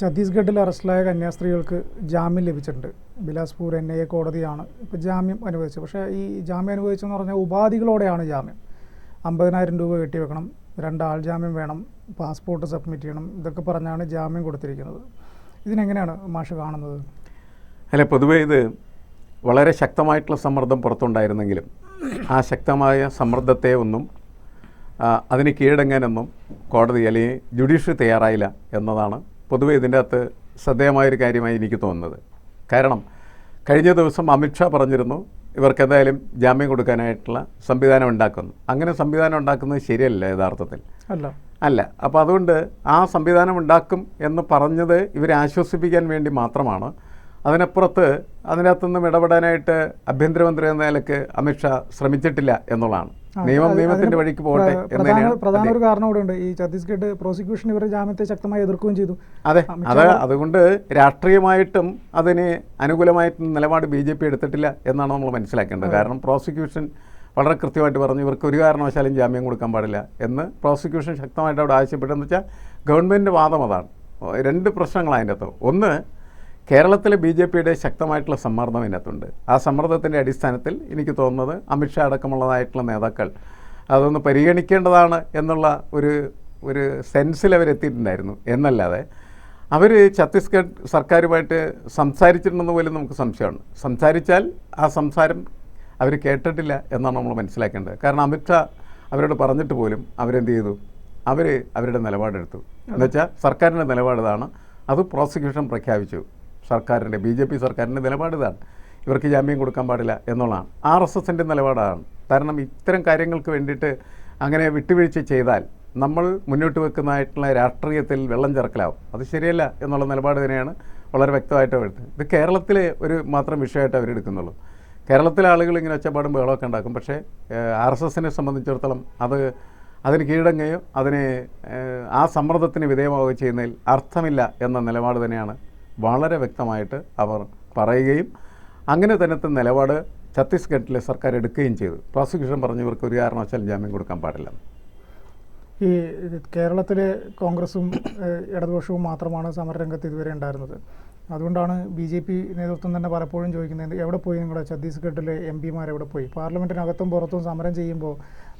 ഛത്തീസ്ഗഡിൽ അറസ്റ്റിലായ കന്യാസ്ത്രീകൾക്ക് ജാമ്യം ലഭിച്ചിട്ടുണ്ട്. ബിലാസ്പൂർ എൻ ഐ എ കോടതിയാണ് ഇപ്പോൾ ജാമ്യം അനുവദിച്ചത്. പക്ഷേ ഈ ജാമ്യം അനുവദിച്ചെന്ന് പറഞ്ഞാൽ ഉപാധികളോടെയാണ് ജാമ്യം. അമ്പതിനായിരം രൂപ കെട്ടിവെക്കണം രണ്ട് ആൾ ജാമ്യം വേണം പാസ്പോർട്ട് സബ്മിറ്റ് ചെയ്യണം ഇതൊക്കെ പറഞ്ഞാണ് ജാമ്യം കൊടുത്തിരിക്കുന്നത്. ഇതിനെങ്ങനെയാണ് മാഷ് കാണുന്നത്? അല്ല പൊതുവേ ഇത് വളരെ ശക്തമായിട്ടുള്ള സമ്മർദ്ദം പുറത്തുണ്ടായിരുന്നെങ്കിലും ആ ശക്തമായ സമ്മർദ്ദത്തെ ഒന്നും അതിന് കീഴടങ്ങാനൊന്നും കോടതി അല്ലെങ്കിൽ ജുഡീഷ്യറി തയ്യാറായില്ല എന്നതാണ് പൊതുവെ ഇതിന്റെ അകത്ത് ശ്രദ്ധേയമായൊരു കാര്യമായി എനിക്ക് തോന്നുന്നത്. കാരണം കഴിഞ്ഞ ദിവസം അമിത്ഷാ പറഞ്ഞിരുന്നു ഇവർക്ക് എന്തായാലും ജാമ്യം കൊടുക്കാനായിട്ടുള്ള സംവിധാനം ഉണ്ടാക്കുന്നു. അങ്ങനെ സംവിധാനം ഉണ്ടാക്കുന്നത് ശരിയല്ല യഥാർത്ഥത്തിൽ. അല്ല. അല്ല. അപ്പോൾ അതുകൊണ്ട് ആ സംവിധാനം ഉണ്ടാക്കും എന്ന് പറഞ്ഞത് ഇവരെ ആശ്വസിപ്പിക്കാൻ വേണ്ടി മാത്രമാണ്. അതിനപ്പുറത്ത് അതിനകത്തുനിന്നും ഇടപെടാനായിട്ട് ആഭ്യന്തരമന്ത്രി എന്ന നിലയ്ക്ക് അമിത്ഷാ ശ്രമിച്ചിട്ടില്ല എന്നുള്ളതാണ്. നിയമം നിയമത്തിന്റെ വഴിക്ക് പോകട്ടെ പ്രധാന. ഒരു കാരണം കൂടെ ഉണ്ട്. ഈ ഛത്തീസ്ഗഡ് പ്രോസിക്യൂഷൻ ഇവരുടെ ജാമ്യത്തെ ശക്തമായി എതിർക്കുകയും ചെയ്തു. അതെ. അത് അതുകൊണ്ട് രാഷ്ട്രീയമായിട്ടും അതിന് അനുകൂലമായിട്ടും നിലപാട് ബി ജെ പി എടുത്തിട്ടില്ല എന്നാണ് നമ്മൾ മനസ്സിലാക്കേണ്ടത്. കാരണം പ്രോസിക്യൂഷൻ വളരെ കൃത്യമായിട്ട് പറഞ്ഞു ഇവർക്ക് ഒരു കാരണവശാലും ജാമ്യം കൊടുക്കാൻ പാടില്ല എന്ന് പ്രോസിക്യൂഷൻ ശക്തമായിട്ട് അവിടെ ആവശ്യപ്പെട്ടെന്ന് വെച്ചാൽ ഗവൺമെന്റ് വാദം അതാണ്. രണ്ട് പ്രശ്നങ്ങളാണ് അതിന്റെ അകത്ത്. ഒന്ന് കേരളത്തിലെ ബി ജെ പിയുടെ ശക്തമായിട്ടുള്ള സമ്മർദ്ദം ഇതിനകത്തുണ്ട്. ആ സമ്മർദ്ദത്തിന്റെ അടിസ്ഥാനത്തിൽ എനിക്ക് തോന്നുന്നത് അമിത്ഷാ അടക്കമുള്ളതായിട്ടുള്ള നേതാക്കൾ അതൊന്ന് പരിഗണിക്കേണ്ടതാണ് എന്നുള്ള ഒരു ഒരു സെൻസിൽ അവരെത്തിയിട്ടുണ്ടായിരുന്നു. എന്നല്ലാതെ അവർ ഛത്തീസ്ഗഡ് സർക്കാരുമായിട്ട് സംസാരിച്ചിട്ടുണ്ടെന്ന് പോലും നമുക്ക് സംശയമാണ്. സംസാരിച്ചാൽ ആ സംസാരം അവർ കേട്ടിട്ടില്ല എന്നാണ് നമ്മൾ മനസ്സിലാക്കേണ്ടത്. കാരണം അമിത്ഷാ അവരോട് പറഞ്ഞിട്ട് പോലും അവരെന്ത് ചെയ്തു? അവർ അവരുടെ നിലപാടെടുത്തു. എന്നുവെച്ചാൽ സർക്കാരിന്റെ നിലപാടിതാണ് അത് പ്രോസിക്യൂഷൻ പ്രഖ്യാപിച്ചു. സർക്കാരിന്റെ ബി ജെ പി സർക്കാരിന്റെ നിലപാട് ഇതാണ്. ഇവർക്ക് ജാമ്യം കൊടുക്കാൻ പാടില്ല എന്നുള്ളതാണ്. ആർ എസ് എസിന്റെ നിലപാടാണ്. കാരണം ഇത്തരം കാര്യങ്ങൾക്ക് വേണ്ടിയിട്ട് അങ്ങനെ വിട്ടുവീഴ്ച ചെയ്താൽ നമ്മൾ മുന്നോട്ട് വെക്കുന്നതായിട്ടുള്ള രാഷ്ട്രീയത്തിൽ വെള്ളം ചേർക്കലാവും. അത് ശരിയല്ല എന്നുള്ള നിലപാട് തന്നെയാണ് വളരെ വ്യക്തമായിട്ട് എടുത്തത് ഇത് കേരളത്തിലെ ഒരു മാത്രം വിഷയമായിട്ട് അവരെടുക്കുന്നുള്ളൂ കേരളത്തിലെ ആളുകൾ ഇങ്ങനെ ഒച്ചപ്പാടും ബഹളമൊക്കെ ഉണ്ടാക്കും. പക്ഷേ ആർ എസ് എസിനെ സംബന്ധിച്ചിടത്തോളം അത് അതിന് കീഴടങ്ങുകയോ അതിനെ ആ സമ്മർദ്ദത്തിന് വിധേയമാവുകയോ ചെയ്യുന്നതിൽ അർത്ഥമില്ല എന്ന നിലപാട് തന്നെയാണ് വളരെ വ്യക്തമായിട്ട് അവർ പറയുകയും അങ്ങനെ തന്നത്തെ നിലപാട് ഛത്തീസ്ഗഡിലെ സർക്കാർ എടുക്കുകയും ചെയ്തു. പ്രോസിക്യൂഷൻ പറഞ്ഞു ഇവർക്ക് ഒരു കാരണവശാലും ജാമ്യം കൊടുക്കാൻ പാടില്ല. ഈ കേരളത്തിലെ കോൺഗ്രസും ഇടതുപക്ഷവും മാത്രമാണ് സമരരംഗത്ത് ഇതുവരെ ഉണ്ടായിരുന്നത്. അതുകൊണ്ടാണ് ബി ജെ പി നേതൃത്വം തന്നെ പലപ്പോഴും ചോദിക്കുന്നത് എവിടെ പോയി നിങ്ങളുടെ ഛത്തീസ്ഗഡിലെ എം പിമാർ എവിടെ പോയി? പാർലമെന്റിനകത്തും പുറത്തും സമരം ചെയ്യുമ്പോൾ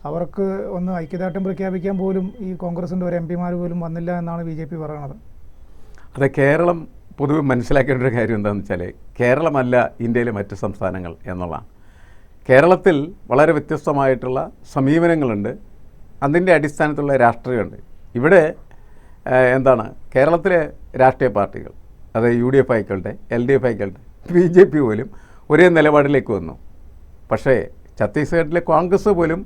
അവർക്ക് ഒന്ന് ഐക്യദാർഢ്യം പ്രഖ്യാപിക്കാൻ പോലും ഈ കോൺഗ്രസിന്റെ ഒരു എം പിമാർ പോലും വന്നില്ല എന്നാണ് ബി ജെ പി പറയുന്നത്. അതെ കേരളം പൊതുവെ മനസ്സിലാക്കേണ്ട ഒരു കാര്യം എന്താണെന്ന് വെച്ചാൽ കേരളമല്ല ഇന്ത്യയിലെ മറ്റ് സംസ്ഥാനങ്ങൾ എന്നുള്ളതാണ്. കേരളത്തിൽ വളരെ വ്യത്യസ്തമായിട്ടുള്ള സമീപനങ്ങളുണ്ട്. അതിന്റെ അടിസ്ഥാനത്തിലുള്ള രാഷ്ട്രീയമുണ്ട്. ഇവിടെ എന്താണ് കേരളത്തിലെ രാഷ്ട്രീയ പാർട്ടികൾ അതായത് യു ഡി എഫ് ആയിക്കോട്ടെ എൽ ഡി എഫ് ആയിക്കോട്ടെ ബി ജെ പി പോലും ഒരേ നിലപാടിലേക്ക് വന്നു. പക്ഷേ ഛത്തീസ്ഗഡിലെ കോൺഗ്രസ് പോലും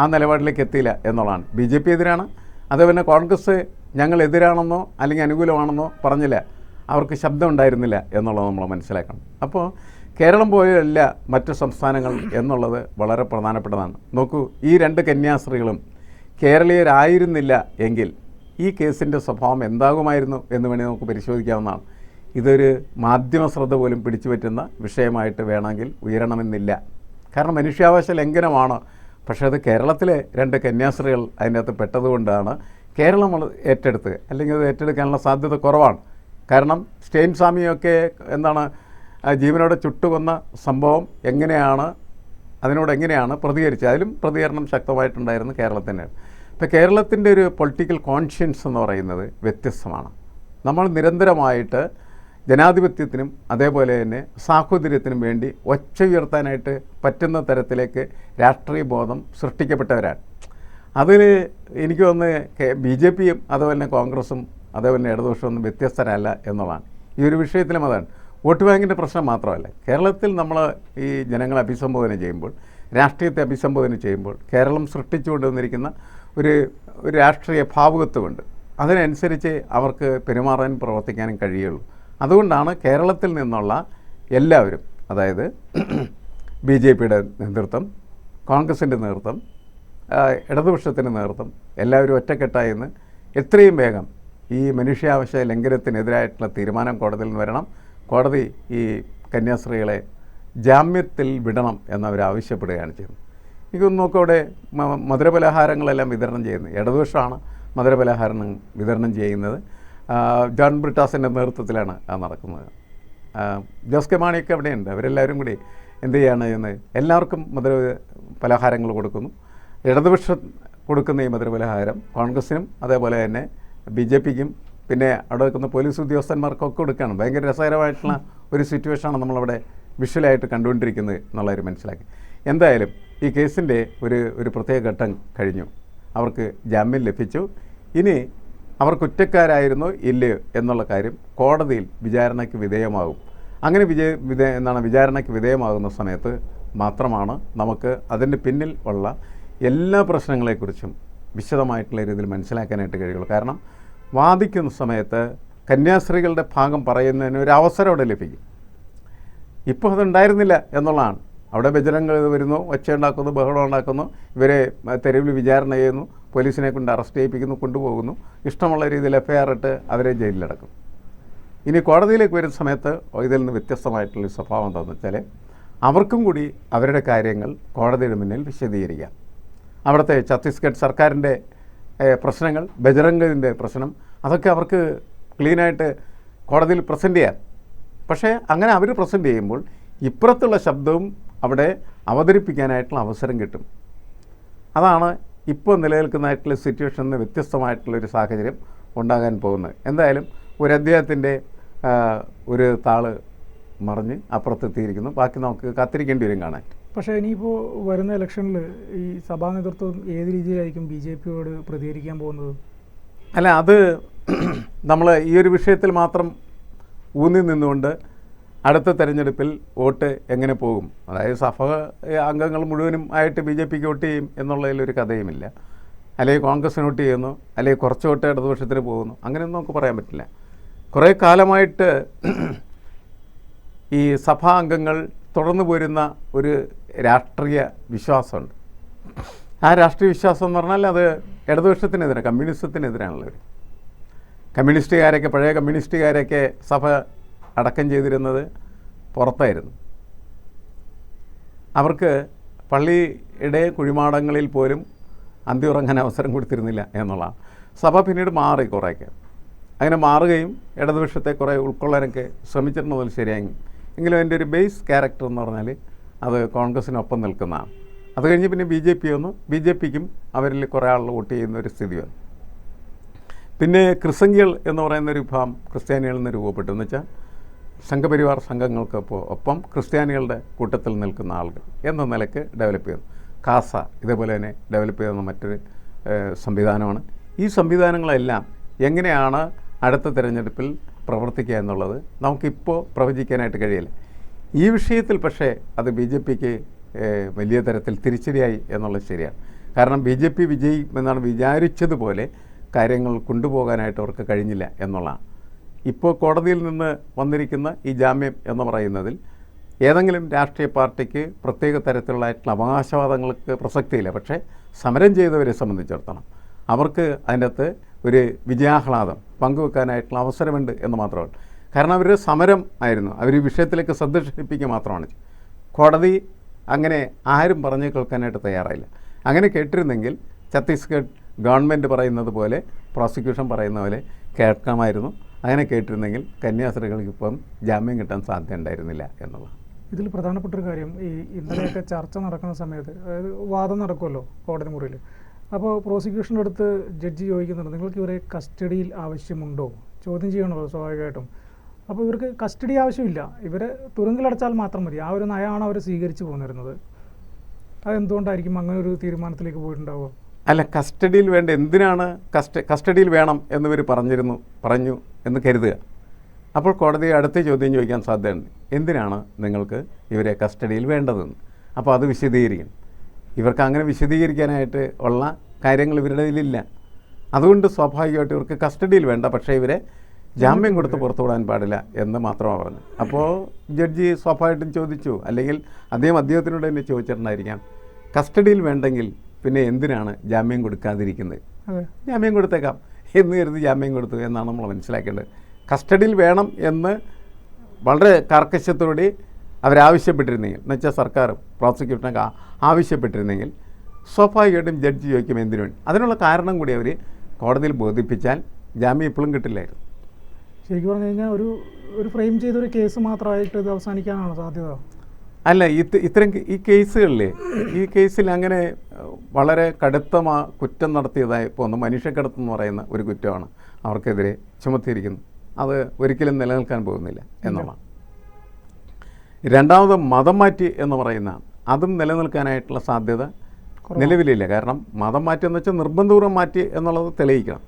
ആ നിലപാടിലേക്ക് എത്തിയില്ല എന്നുള്ളതാണ്. ബി ജെ പി എതിരാണ് അതേപോലെ കോൺഗ്രസ് ഞങ്ങൾ എതിരാണെന്നോ അല്ലെങ്കിൽ അനുകൂലമാണെന്നോ പറഞ്ഞില്ല. അവർക്ക് ശബ്ദം ഉണ്ടായിരുന്നില്ല എന്നുള്ളത് നമ്മൾ മനസ്സിലാക്കണം. അപ്പോൾ കേരളം പോലെയല്ല മറ്റ് സംസ്ഥാനങ്ങൾ എന്നുള്ളത് വളരെ പ്രധാനപ്പെട്ടതാണ്. നോക്കൂ ഈ രണ്ട് കന്യാസ്ത്രീകളും കേരളീയരായിരുന്നില്ല എങ്കിൽ ഈ കേസിന്റെ സ്വഭാവം എന്താകുമായിരുന്നു എന്ന് വേണമെങ്കിൽ നമുക്ക് പരിശോധിക്കാവുന്നതാണ്. ഇതൊരു മാധ്യമ ശ്രദ്ധ പോലും പിടിച്ചു പറ്റുന്ന വിഷയമായിട്ട് വേണമെങ്കിൽ ഉയരണമെന്നില്ല. കാരണം മനുഷ്യാവകാശ ലംഘനമാണ്. പക്ഷേ അത് കേരളത്തിലെ രണ്ട് കന്യാസ്ത്രീകൾ അതിന്റെ അകത്ത് പെട്ടതുകൊണ്ടാണ് കേരളം ഏറ്റെടുത്ത് അല്ലെങ്കിൽ അത് ഏറ്റെടുക്കാനുള്ള സാധ്യത കുറവാണ്. കാരണം സ്റ്റെയിൻ സ്വാമിയൊക്കെ എന്താണ് ജീവനോടെ ചുട്ടുകൊന്ന സംഭവം എങ്ങനെയാണ് അതിനോട് എങ്ങനെയാണ് പ്രതികരിച്ചത്? അതിലും പ്രതികരണം ശക്തമായിട്ടുണ്ടായിരുന്നു കേരളത്തിന്റെ ഇപ്പോൾ കേരളത്തിന്റെ ഒരു പൊളിറ്റിക്കൽ കോൺഷ്യൻസ് എന്ന് പറയുന്നത് വ്യത്യസ്തമാണ്. നമ്മൾ നിരന്തരമായിട്ട് ജനാധിപത്യത്തിനും അതേപോലെ തന്നെ സാഹോദര്യത്തിനും വേണ്ടി ഒച്ച ഉയർത്താനായിട്ട് പറ്റുന്ന തരത്തിലേക്ക് രാഷ്ട്രീയ ബോധം സൃഷ്ടിക്കപ്പെട്ടവരാണ്. അതിൽ എനിക്ക് തോന്നുന്നത് ബി ജെ പിയും അതുപോലെ തന്നെ കോൺഗ്രസും അതേപോലെ ഇടതുപക്ഷം ഇടതുപക്ഷമൊന്നും വ്യത്യസ്തരല്ല എന്നുള്ളതാണ്. ഈ ഒരു വിഷയത്തിലും അതാണ്. വോട്ട് ബാങ്കിന്റെ പ്രശ്നം മാത്രമല്ല കേരളത്തിൽ നമ്മൾ ഈ ജനങ്ങളെ അഭിസംബോധന ചെയ്യുമ്പോൾ രാഷ്ട്രീയത്തെ അഭിസംബോധന ചെയ്യുമ്പോൾ കേരളം സൃഷ്ടിച്ചുകൊണ്ട് വന്നിരിക്കുന്ന ഒരു ഒരു രാഷ്ട്രീയ ഭാവുകത്വമുണ്ട്. അതിനനുസരിച്ച് അവർക്ക് പെരുമാറാനും പ്രവർത്തിക്കാനും കഴിയുള്ളൂ. അതുകൊണ്ടാണ് കേരളത്തിൽ നിന്നുള്ള എല്ലാവരും അതായത് ബി ജെ പിയുടെ നേതൃത്വം കോൺഗ്രസിന്റെ നേതൃത്വം ഇടതുപക്ഷത്തിന്റെ നേതൃത്വം എല്ലാവരും ഒറ്റക്കെട്ടായി നിന്ന് എത്രയും വേഗം ഈ മനുഷ്യാവശ്യ ലംഘനത്തിനെതിരായിട്ടുള്ള തീരുമാനം കോടതിയിൽ നിന്ന് വരണം. കോടതി ഈ കന്യാസ്ത്രീകളെ ജാമ്യത്തിൽ വിടണം എന്നവർ ആവശ്യപ്പെടുകയാണ് ചെയ്യുന്നത്. എനിക്കൊന്ന് നോക്കുക അവിടെ മധുരപലഹാരങ്ങളെല്ലാം വിതരണം ചെയ്യുന്നത് ഇടതുപക്ഷമാണ് മധുരപലഹാരം വിതരണം ചെയ്യുന്നത്. ജോൺ ബ്രിട്ടാസിന്റെ നേതൃത്വത്തിലാണ് അത് നടക്കുന്നത്. ജോസ് കെ മാണിയൊക്കെ അവിടെയുണ്ട്. അവരെല്ലാവരും കൂടി എന്ത് ചെയ്യാണ് എന്ന് എല്ലാവർക്കും മധുര പലഹാരങ്ങൾ കൊടുക്കുന്നു. ഇടതുപക്ഷം കൊടുക്കുന്ന ഈ മധുരപലഹാരം കോൺഗ്രസിനും അതേപോലെ തന്നെ ബി ജെ പിക്കും പിന്നെ അവിടെ നിൽക്കുന്ന പോലീസ് ഉദ്യോഗസ്ഥന്മാർക്കൊക്കെ കൊടുക്കുകയാണ്. ഭയങ്കര രസകരമായിട്ടുള്ള ഒരു സിറ്റുവേഷനാണ് നമ്മളവിടെ വിഷ്വലായിട്ട് കണ്ടുകൊണ്ടിരിക്കുന്നത് എന്നുള്ളവർ മനസ്സിലാക്കി. എന്തായാലും ഈ കേസിന്റെ ഒരു ഒരു പ്രത്യേക ഘട്ടം കഴിഞ്ഞു. അവർക്ക് ജാമ്യം ലഭിച്ചു. ഇനി അവർ കുറ്റക്കാരായിരുന്നോ ഇല്ലയോ എന്നുള്ള കാര്യം കോടതിയിൽ വിചാരണയ്ക്ക് വിധേയമാകും. അങ്ങനെ വിജയ വിധേ എന്താണ് വിചാരണയ്ക്ക് വിധേയമാകുന്ന സമയത്ത് മാത്രമാണ് നമുക്ക് അതിന്റെ പിന്നിൽ ഉള്ള എല്ലാ പ്രശ്നങ്ങളെക്കുറിച്ചും വിശദമായിട്ടുള്ള രീതിയിൽ മനസ്സിലാക്കാനായിട്ട് കഴിയുള്ളൂ. കാരണം വാദിക്കുന്ന സമയത്ത് കന്യാസ്ത്രീകളുടെ ഭാഗം പറയുന്നതിന് ഒരു അവസരം അവിടെ ലഭിക്കും. ഇപ്പോൾ അതുണ്ടായിരുന്നില്ല എന്നുള്ളതാണ്. അവിടെ ബജരംഗ് വരുന്നു ഒച്ച ഉണ്ടാക്കുന്നു ബഹളം ഉണ്ടാക്കുന്നു ഇവരെ തെരുവിൽ വിചാരണ ചെയ്യുന്നു പോലീസിനെ കൊണ്ട് അറസ്റ്റ് ചെയ്യിപ്പിക്കുന്നു കൊണ്ടുപോകുന്നു ഇഷ്ടമുള്ള രീതിയിൽ എഫ് ഐ ആർ ഇട്ട് അവരെ ജയിലിലടക്കും. ഇനി കോടതിയിലേക്ക് വരുന്ന സമയത്ത് ഇതിൽ നിന്ന് വ്യത്യസ്തമായിട്ടുള്ള സ്വഭാവം എന്താണെന്ന് വെച്ചാൽ അവർക്കും കൂടി അവരുടെ കാര്യങ്ങൾ കോടതിയുടെ മുന്നിൽ വിശദീകരിക്കാം. അവിടുത്തെ ഛത്തീസ്ഗഡ് സർക്കാരിന്റെ പ്രശ്നങ്ങൾ ബജറംഗിന്റെ പ്രശ്നം അതൊക്കെ അവർക്ക് ക്ലീനായിട്ട് കോടതിയിൽ പ്രസന്റ് ചെയ്യാം പക്ഷേ അങ്ങനെ അവർ പ്രസന്റ് ചെയ്യുമ്പോൾ ഇപ്പുറത്തുള്ള ശബ്ദവും അവിടെ അവതരിപ്പിക്കാനായിട്ടുള്ള അവസരം കിട്ടും. അതാണ് ഇപ്പോൾ നിലനിൽക്കുന്നതായിട്ടുള്ള സിറ്റുവേഷനിൽ നിന്ന് വ്യത്യസ്തമായിട്ടുള്ളൊരു സാഹചര്യം ഉണ്ടാകാൻ പോകുന്നത്. എന്തായാലും ഒരു അദ്ദേഹത്തിന്റെ ഒരു താൾ മറിഞ്ഞ് അപ്പുറത്തെത്തിയിരിക്കുന്നു. ബാക്കി നമുക്ക് കാത്തിരിക്കേണ്ടി വരും കാണാൻ. പക്ഷേ ഇനിയിപ്പോൾ വരുന്ന ഇലക്ഷനിൽ ഈ സഭാ നേതൃത്വം ഏത് രീതിയിലായിരിക്കും ബി ജെ പിയോട് പ്രതികരിക്കാൻ പോകുന്നത്? അല്ല അത് നമ്മൾ ഈ ഒരു വിഷയത്തിൽ മാത്രം ഊന്നി നിന്നുകൊണ്ട് അടുത്ത തെരഞ്ഞെടുപ്പിൽ വോട്ട് എങ്ങനെ പോകും? അതായത് സഭ അംഗങ്ങൾ മുഴുവനും ആയിട്ട് ബി ജെ പിക്ക് വോട്ട് ചെയ്യും എന്നുള്ളതിലൊരു കഥയുമില്ല. അല്ലെങ്കിൽ കോൺഗ്രസ്സിന് വോട്ട് ചെയ്യുന്നു അല്ലെങ്കിൽ കുറച്ച് വോട്ട് ഇടതുപക്ഷത്തിന് പോകുന്നു അങ്ങനെയൊന്നും നമുക്ക് പറയാൻ പറ്റില്ല. കുറേ കാലമായിട്ട് ഈ സഭാ അംഗങ്ങൾ തുടർന്നു പോരുന്ന ഒരു രാഷ്ട്രീയ വിശ്വാസമുണ്ട്. ആ രാഷ്ട്രീയ വിശ്വാസം എന്ന് പറഞ്ഞാൽ അത് ഇടതുപക്ഷത്തിനെതിരെ കമ്മ്യൂണിസത്തിനെതിരാണുള്ളവർ കമ്മ്യൂണിസ്റ്റുകാരൊക്കെ പഴയ കമ്മ്യൂണിസ്റ്റുകാരൊക്കെ സഭ അടക്കം ചെയ്തിരുന്നത് പുറത്തായിരുന്നു. അവർക്ക് പള്ളിയുടെ കുഴിമാടങ്ങളിൽ പോലും അന്തി ഉറങ്ങാൻ അവസരം കൊടുത്തിരുന്നില്ല എന്നുള്ളതാണ്. സഭ പിന്നീട് മാറി കുറേയൊക്കെ. അങ്ങനെ മാറുകയും ഇടതുപക്ഷത്തെ കുറേ ഉൾക്കൊള്ളാനൊക്കെ ശ്രമിച്ചിരുന്നതിൽ ശരിയായി. എങ്കിലും എന്റെ ഒരു ബേസ് ക്യാരക്ടർ എന്ന് പറഞ്ഞാൽ അത് കോൺഗ്രസിനൊപ്പം നിൽക്കുന്നതാണ് അത് കഴിഞ്ഞ് പിന്നെ ബി ജെ പി വന്നു. ബി ജെ പിക്കും അവരിൽ കുറേ ആളുകൾ വോട്ട് ചെയ്യുന്ന ഒരു സ്ഥിതി വന്നു. പിന്നെ ക്രിസംഖ്യകൾ എന്ന് പറയുന്ന ഒരു വിഭാഗം ക്രിസ്ത്യാനികളിൽ നിന്ന് രൂപപ്പെട്ടു. എന്ന് വെച്ചാൽ സംഘപരിവാർ സംഘങ്ങൾക്ക് ഒപ്പം ക്രിസ്ത്യാനികളുടെ കൂട്ടത്തിൽ നിൽക്കുന്ന ആളുകൾ എന്ന നിലയ്ക്ക് ഡെവലപ്പ് ചെയ്തു. കാസ ഇതേപോലെ തന്നെ ഡെവലപ്പ് ചെയ്യുന്ന മറ്റൊരു സംവിധാനമാണ്. ഈ സംവിധാനങ്ങളെല്ലാം എങ്ങനെയാണ് അടുത്ത തിരഞ്ഞെടുപ്പിൽ പ്രവർത്തിക്കുക എന്നുള്ളത് നമുക്കിപ്പോൾ പ്രവചിക്കാനായിട്ട് കഴിയില്ല. ഈ വിഷയത്തിൽ പക്ഷേ അത് ബി ജെ പിക്ക് വലിയ തരത്തിൽ തിരിച്ചടിയായി എന്നുള്ളത് ശരിയാണ്. കാരണം ബി ജെ പി വിജയിക്കുമെന്നാണ് വിചാരിച്ചതുപോലെ കാര്യങ്ങൾ കൊണ്ടുപോകാനായിട്ട് അവർക്ക് കഴിഞ്ഞില്ല എന്നുള്ളതാണ്. ഇപ്പോൾ കോടതിയിൽ നിന്ന് വന്നിരിക്കുന്ന ഈ ജാമ്യം എന്ന് പറയുന്നതിൽ ഏതെങ്കിലും രാഷ്ട്രീയ പാർട്ടിക്ക് പ്രത്യേക തരത്തിലുള്ളതായിട്ടുള്ള അവകാശവാദങ്ങൾക്ക് പ്രസക്തിയില്ല. പക്ഷേ സമരം ചെയ്തവരെ സംബന്ധിച്ചിടത്തോളം അവർക്ക് അതിനകത്ത് ഒരു വിജയാഹ്ലാദം പങ്കുവെക്കാനായിട്ടുള്ള അവസരമുണ്ട് എന്ന് മാത്രമാണ്. കാരണം അവർ സമരം ആയിരുന്നു. അവർ ഈ വിഷയത്തിലേക്ക് ശ്രദ്ധ ക്ഷണിപ്പിക്കുക മാത്രമാണ്. കോടതി അങ്ങനെ ആരും പറഞ്ഞു കേൾക്കാനായിട്ട് തയ്യാറായില്ല. അങ്ങനെ കേട്ടിരുന്നെങ്കിൽ ഛത്തീസ്ഗഡ് ഗവൺമെന്റ് പറയുന്നത് പോലെ പ്രോസിക്യൂഷൻ പറയുന്ന പോലെ കേൾക്കാമായിരുന്നു. അങ്ങനെ കേട്ടിരുന്നെങ്കിൽ കന്യാസ്ത്രീകൾക്ക് ഇപ്പം ജാമ്യം കിട്ടാൻ സാധ്യത ഉണ്ടായിരുന്നില്ല എന്നുള്ളത് ഇതിൽ പ്രധാനപ്പെട്ട ഒരു കാര്യം ഈ ഇന്നലെയൊക്കെ ചർച്ച നടക്കുന്ന സമയത്ത് അതായത് വാദം നടക്കുമല്ലോ കോടതി മുറിയിൽ അപ്പോൾ പ്രോസിക്യൂഷന്റെ അടുത്ത് ജഡ്ജി ചോദിക്കുന്നുണ്ട് നിങ്ങൾക്ക് ഇവരെ കസ്റ്റഡിയിൽ ആവശ്യമുണ്ടോ? ചോദ്യം ചെയ്യണമല്ലോ സ്വാഭാവികമായിട്ടും. അപ്പോൾ ഇവർക്ക് കസ്റ്റഡി ആവശ്യമില്ല. ഇവരെ തുറുങ്കിലടച്ചാൽ മാത്രം മതി. ആ ഒരു നയമാണ് അവർ സ്വീകരിച്ചു പോന്നിരുന്നത്. അതെന്തുകൊണ്ടായിരിക്കും അങ്ങനെ ഒരു തീരുമാനത്തിലേക്ക് പോയിട്ടുണ്ടാവുക? അല്ല കസ്റ്റഡിയിൽ വേണ്ട എന്തിനാണ് കസ്റ്റ കസ്റ്റഡിയിൽ വേണം എന്നിവർ പറഞ്ഞിരുന്നു പറഞ്ഞു എന്ന് കരുതുക. അപ്പോൾ കോടതി അടുത്ത ചോദ്യം ചോദിക്കാൻ സാധ്യതയുണ്ട്. എന്തിനാണ് നിങ്ങൾക്ക് ഇവരെ കസ്റ്റഡിയിൽ വേണ്ടതെന്ന്? അപ്പോൾ അത് വിശദീകരിക്കണം ഇവർക്ക് അങ്ങനെ വിശദീകരിക്കാനായിട്ട് ഉള്ള കാര്യങ്ങൾ ഇവരുടെ ഇതിലില്ല അതുകൊണ്ട് സ്വാഭാവികമായിട്ട് ഇവർക്ക് കസ്റ്റഡിയിൽ വേണ്ട പക്ഷേ ഇവരെ ജാമ്യം കൊടുത്ത് പുറത്തു വിടാൻ പാടില്ല എന്ന് മാത്രമാണ് പറഞ്ഞു അപ്പോൾ ജഡ്ജി സ്വാഭാവികമായിട്ടും ചോദിച്ചു. അല്ലെങ്കിൽ അദ്ദേഹം അദ്ദേഹത്തിനോട് തന്നെ ചോദിച്ചിട്ടുണ്ടായിരിക്കാം കസ്റ്റഡിയിൽ വേണ്ടെങ്കിൽ പിന്നെ എന്തിനാണ് ജാമ്യം കൊടുക്കാതിരിക്കുന്നത്? ജാമ്യം കൊടുത്തേക്കാം. എന്ന് കരുതി ജാമ്യം കൊടുത്തു എന്നാണ് നമ്മൾ മനസ്സിലാക്കേണ്ടത്. കസ്റ്റഡിയിൽ വേണം എന്ന് വളരെ കർക്കശത്തോടെ അവരാവശ്യപ്പെട്ടിരുന്നെങ്കിൽ എന്നുവെച്ചാൽ സർക്കാർ പ്രോസിക്യൂഷനൊക്കെ ആവശ്യപ്പെട്ടിരുന്നെങ്കിൽ സ്വാഭാവികമായിട്ടും ജഡ്ജി ചോദിക്കും എന്തിനു വേണ്ടി. അതിനുള്ള കാരണം കൂടി അവർ കോടതിയിൽ ബോധിപ്പിച്ചാൽ ജാമ്യം ഇപ്പോഴും കിട്ടില്ലായിരുന്നു. ശരിക്കും പറഞ്ഞു കഴിഞ്ഞാൽ ഒരു ഒരു ഫ്രെയിം ചെയ്തൊരു കേസ് മാത്രമായിട്ട് ഇത് അവസാനിക്കാനാണ് സാധ്യത? അല്ല ഇത് ഇത്തരം ഈ കേസുകളിൽ ഈ കേസിൽ അങ്ങനെ വളരെ കടുത്തമാ കുറ്റം നടത്തിയതായി പോകുന്ന മനുഷ്യക്കടത്ത് എന്ന് പറയുന്ന ഒരു കുറ്റമാണ് അവർക്കെതിരെ ചുമത്തിയിരിക്കുന്നത് അത് ഒരിക്കലും നിലനിൽക്കാൻ പോകുന്നില്ല എന്നുള്ളതാണ്. രണ്ടാമത് മതം മാറ്റി എന്ന് പറയുന്ന അതും നിലനിൽക്കാനായിട്ടുള്ള സാധ്യത നിലവിലില്ല. കാരണം മതം മാറ്റി എന്ന് വെച്ചാൽ നിർബന്ധപൂർവം മാറ്റി എന്നുള്ളത് തെളിയിക്കണം.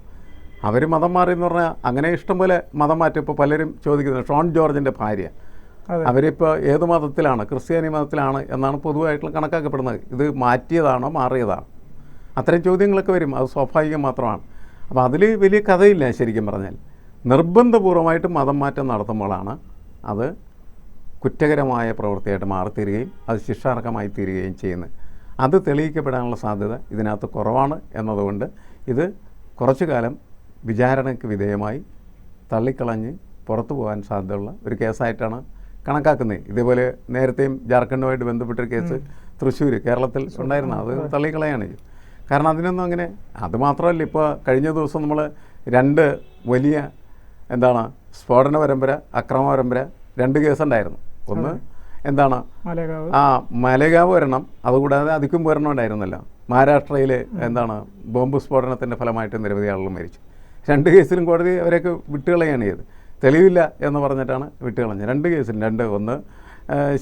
അവർ മതം മാറി എന്ന് പറഞ്ഞാൽ അങ്ങനെ ഇഷ്ടംപോലെ മതം മാറ്റി ഇപ്പോൾ പലരും ചോദിക്കുന്നത് ഷോൺ ജോർജിന്റെ ഭാര്യ. അവരിപ്പോൾ ഏത് മതത്തിലാണ്? ക്രിസ്ത്യാനി മതത്തിലാണ് എന്നാണ് പൊതുവായിട്ടുള്ള കണക്കാക്കപ്പെടുന്നത്. ഇത് മാറ്റിയതാണോ മാറിയതാണോ? അത്തരം ചോദ്യങ്ങളൊക്കെ വരും. അത് സ്വാഭാവികം മാത്രമാണ്. അപ്പോൾ അതിൽ വലിയ കഥയില്ല ശരിക്കും പറഞ്ഞാൽ. നിർബന്ധപൂർവമായിട്ട് മതം മാറ്റം നടത്തുമ്പോഴാണ് അത് കുറ്റകരമായ പ്രവൃത്തിയായിട്ട് മാറിത്തീരുകയും അത് ശിക്ഷാർഹമായി തീരുകയും ചെയ്യുന്നത്. അത് തെളിയിക്കപ്പെടാനുള്ള സാധ്യത ഇതിനകത്ത് കുറവാണ് എന്നതുകൊണ്ട് ഇത് കുറച്ചു കാലം വിചാരണയ്ക്ക് വിധേയമായി തള്ളിക്കളഞ്ഞ് പുറത്തു പോകാൻ സാധ്യതയുള്ള ഒരു കേസായിട്ടാണ് കണക്കാക്കുന്നത്. ഇതേപോലെ നേരത്തെയും ജാർഖണ്ഡുമായിട്ട് ബന്ധപ്പെട്ടൊരു കേസ് തൃശ്ശൂർ കേരളത്തിൽ ഉണ്ടായിരുന്നു അത് തള്ളിക്കളയാണ്. കാരണം അതിനൊന്നും അങ്ങനെ അതുമാത്രമല്ല ഇപ്പോൾ കഴിഞ്ഞ ദിവസം നമ്മൾ രണ്ട് വലിയ എന്താണ് സ്ഫോടന പരമ്പര അക്രമ പരമ്പര രണ്ട് കേസുണ്ടായിരുന്നു. ഒന്ന് എന്താണ് ആ മലകാവ് ഒരെണ്ണം അതുകൂടാതെ അതിക്കും ഒരെണ്ണം ഉണ്ടായിരുന്നല്ലോ. മഹാരാഷ്ട്രയിൽ എന്താണ് ബോംബ് സ്ഫോടനത്തിന്റെ ഫലമായിട്ട് നിരവധി ആളുകൾ മരിച്ചു. രണ്ട് കേസിലും കോടതി അവരെയൊക്കെ വിട്ടുകളയാണ് ചെയ്ത് തെളിവില്ല എന്ന് പറഞ്ഞിട്ടാണ് വിട്ടുകളഞ്ഞത്. രണ്ട് കേസിലും രണ്ട് ഒന്ന്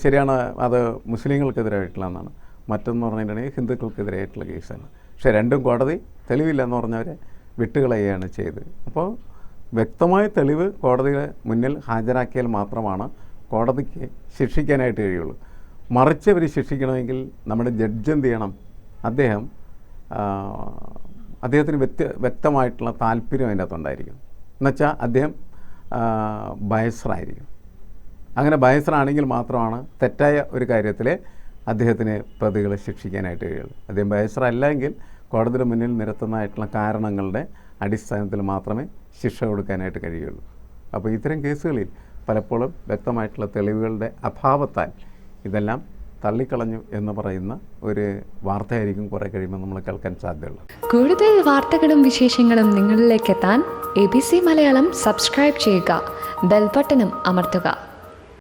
ശരിയാണ് അത് മുസ്ലിങ്ങൾക്കെതിരായിട്ടുള്ളതാണ് മറ്റൊന്ന് പറഞ്ഞിട്ടുണ്ടെങ്കിൽ ഹിന്ദുക്കൾക്കെതിരായിട്ടുള്ള കേസാണ്. പക്ഷേ രണ്ടും കോടതി തെളിവില്ല എന്ന് പറഞ്ഞവരെ വിട്ടുകളയുകയാണ് ചെയ്തത്. അപ്പോൾ വ്യക്തമായ തെളിവ് കോടതിയുടെ മുന്നിൽ ഹാജരാക്കിയാൽ മാത്രമാണ് കോടതിക്ക് ശിക്ഷിക്കാനായിട്ട് കഴിയുള്ളൂ. മറിച്ച് അവർ ശിക്ഷിക്കണമെങ്കിൽ നമ്മുടെ ജഡ്ജ് എന്ത് ചെയ്യണം? അദ്ദേഹം അദ്ദേഹത്തിന് വ്യക്ത വ്യക്തമായിട്ടുള്ള താല്പര്യം അതിന്റെ അകത്തുണ്ടായിരിക്കും എന്നുവെച്ചാൽ അദ്ദേഹം ബയസറായിരിക്കും അങ്ങനെ ബയസറാണെങ്കിൽ മാത്രമാണ് തെറ്റായ ഒരു കാര്യത്തിൽ അദ്ദേഹത്തിന് പ്രതികളെ ശിക്ഷിക്കാനായിട്ട് കഴിയുള്ളൂ. അദ്ദേഹം ബയസറല്ല എങ്കിൽ കോടതിയുടെ മുന്നിൽ നിരത്തുന്നതായിട്ടുള്ള കാരണങ്ങളുടെ അടിസ്ഥാനത്തിൽ മാത്രമേ ശിക്ഷ കൊടുക്കാനായിട്ട് കഴിയുള്ളൂ. അപ്പോൾ ഇത്തരം കേസുകളിൽ പലപ്പോഴും വ്യക്തമായിട്ടുള്ള തെളിവുകളുടെ അഭാവത്താൽ ഇതെല്ലാം തള്ളിക്കളഞ്ഞു എന്ന് പറയുന്ന ഒരു വാർത്തയായിരിക്കും കുറെ കഴിയുമ്പോൾ നമ്മൾ കേൾക്കാൻ സാധ്യതയുള്ളത്. കൂടുതൽ വാർത്തകളും വിശേഷങ്ങളും നിങ്ങളിലേക്ക് എത്താൻ A B C Malayalam subscribe ചെയ്യുക. ബെൽബട്ടനും അമർത്തുക.